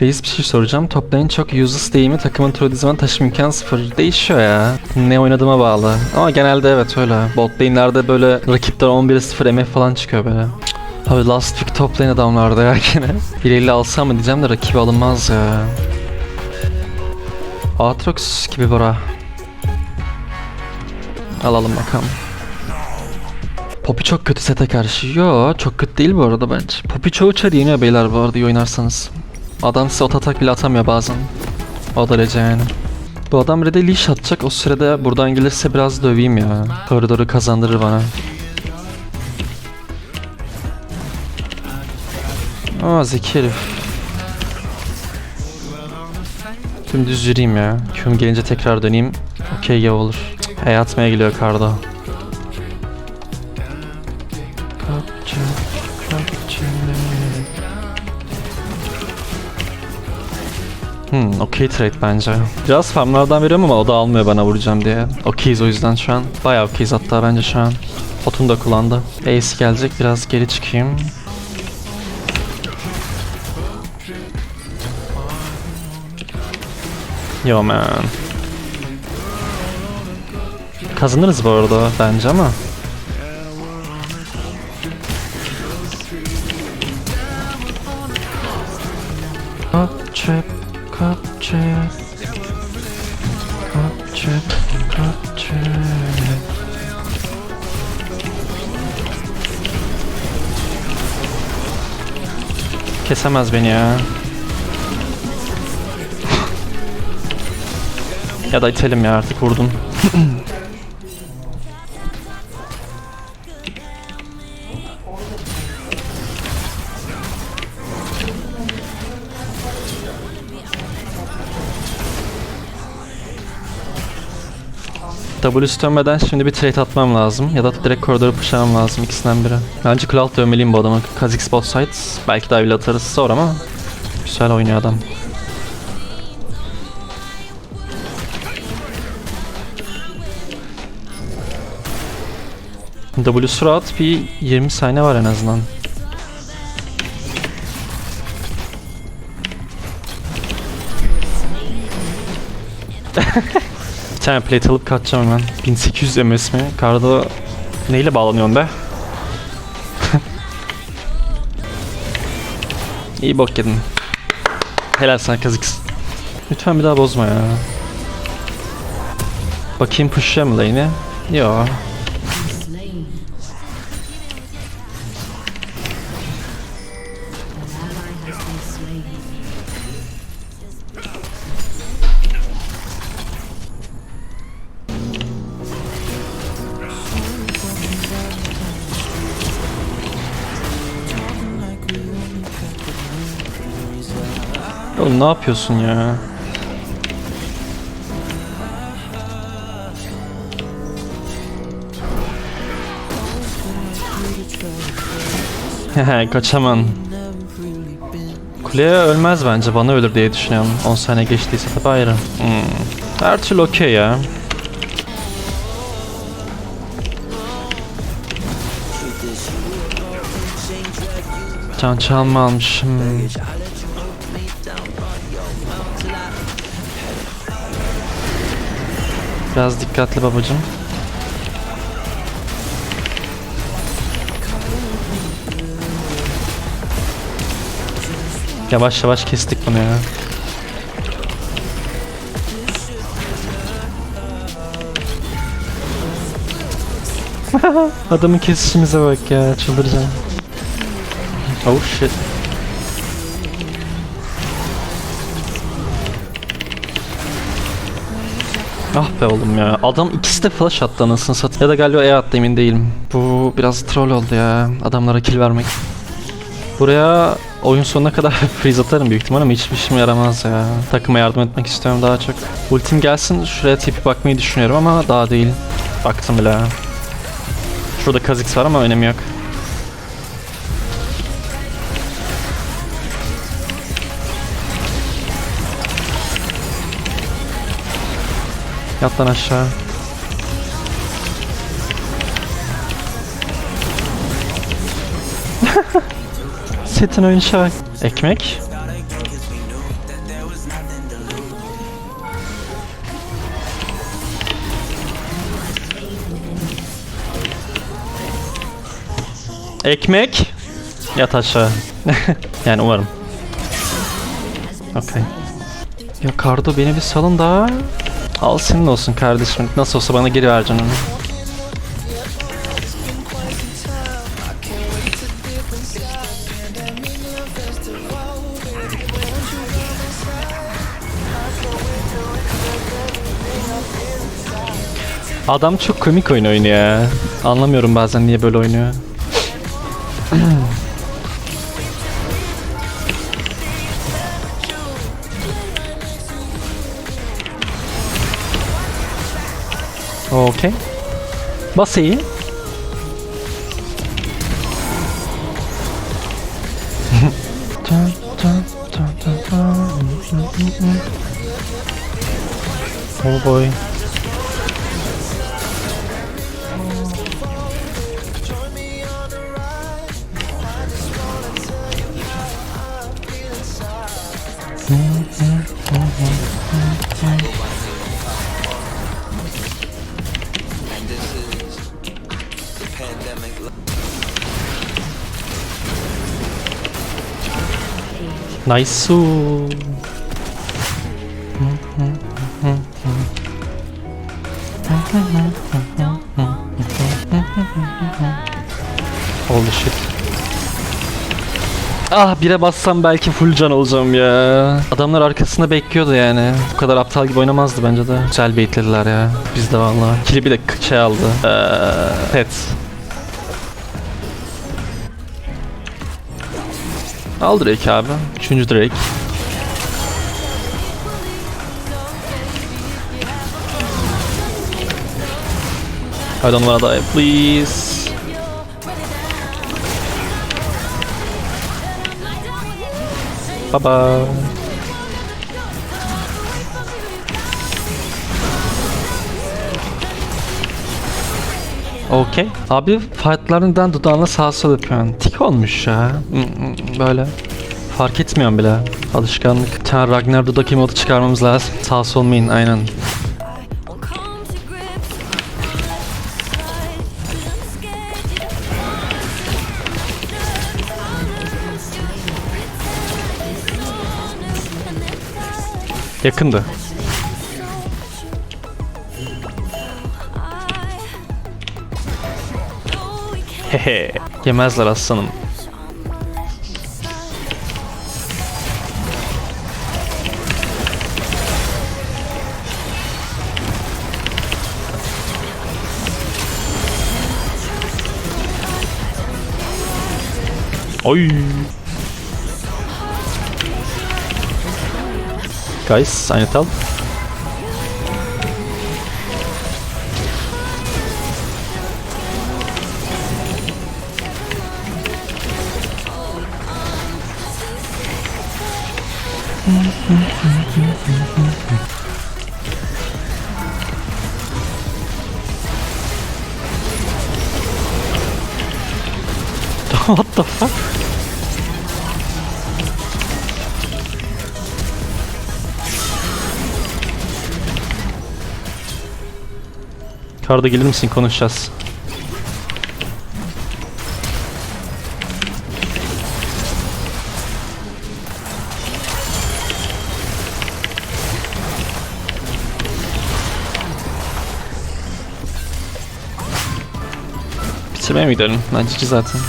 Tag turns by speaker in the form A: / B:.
A: Reis bir şey soracağım. Top lane çok useless değil mi? Takımın troll zaman taşım imkanı sıfır. Değişiyor ya. Ne oynadığıma bağlı. Ama genelde evet öyle. Bot lane'lerde böyle rakipler 11'e 0 MF falan çıkıyor böyle. Abi last pick top lane adamlarda ya gene. Bileyle alsam mı diyeceğim de rakibi alınmaz ya. Aatrox gibi bora. Alalım bakalım. Poppy çok kötü sete karşı. Yo çok kötü değil bu arada bence. Poppy çoğu çarı yeniyor beyler bu arada iyi oynarsanız. Adam size ot atak bile atamıyor bazen. O derece yani. Bu adam red'e leash atacak o sırada buradan gelirse biraz döveyim ya. Koridoru kazandırır bana. Aa zeki herif. Dümdüz yürüyeyim ya. Q'm gelince tekrar döneyim. Okey ya olur. Hey atmaya geliyor Kardo. Kapçı, kapçı. Hmm, okey trade bence. Biraz farmlardan veriyorum ama o da almıyor bana vuracağım diye. Okeyiz o yüzden şu an. Bayağı okeyiz hatta bence şu an. Potun da kullandı. Ace gelecek biraz geri çıkayım. Yo man. Kazanırız bu arada bence ama. Cup trip, trip, cup trip. Kesemez beni ya. ya da itelim ya artık vurdum. W dönmeden şimdi bir trade atmam lazım ya da direkt koridoru pushlamam lazım ikisinden biri. Bence Cloud dövmeliyim bu adamı. Kha'Zix bot sides. Belki bile atarız sonra ama güzel oynuyor adam. W surat bir 20 saniye var en azından. Tane plate alıp kaçacağım hemen. 1800 MS mi? Karda neyle bağlanıyorsun be? İyi bok yedin. Helal sana Kha'Zix. Lütfen bir daha bozma ya. Bakayım push'layayım lane'i? Yo. Oğlum ne yapıyorsun ya? Hehe kaçamam. Kuleye ölmez bence bana ölür diye düşünüyorum. 10 saniye geçtiyse tabi ayrı. Hmm. Her türlü okey ya. Can çalma almışım. Biraz dikkatli babacım. Yavaş yavaş kestik bunu ya. Adamın kesişimize bak ya çıldıracağım. Oh shit. Ah be oğlum ya. Adam ikisi de flash attı anasını satayım. Ya da galiba E attı emin değilim. Bu biraz troll oldu ya. Adamlara kill vermek. Buraya oyun sonuna kadar freeze atarım büyük ihtimal ama hiçbir işime yaramaz ya. Takıma yardım etmek istiyorum daha çok. Ultim gelsin şuraya tipi bakmayı düşünüyorum ama daha değil. Baktım bile. Şurada Kha'Zix var ama önemi yok. Yat lan aşağı. Setin oyuncağı. Ekmek. Ekmek. Yat aşağı. yani umarım. Okay. Ya Kardo beni bir salın daha. Al senin olsun kardeşim. Nasıl olsa bana geri vereceksin onu. Adam çok komik oyun oynuyor. Anlamıyorum bazen niye böyle oynuyor. Okey. Bas iyi. oh boy. 나이스. Holy shit. Ah bire bassam belki full can olacağım ya. Adamlar arkasında bekliyordu yani. Bu kadar aptal gibi oynamazdı bence de. Güzel baitlediler ya. Biz de valla. Kili bir de k- şey aldı. Eee pet. Al Drake abi. Üçüncü Drake. I don't wanna die, please. Bye bye. Okey. Abi fightlarından dudağına sağ sol yapıyorsun. Tik olmuş ya. Böyle. Fark etmiyorum bile. Alışkanlık. Tane Ragnar dudak emotu çıkarmamız lazım. Sağ sol main aynen. Yakındı. Hehe. Yemezler aslanım. Oy. Guys, aynı tal. What the fuck? Karda gelir misin konuşacağız. Bitirmeye mi gidelim? Ben cici zaten.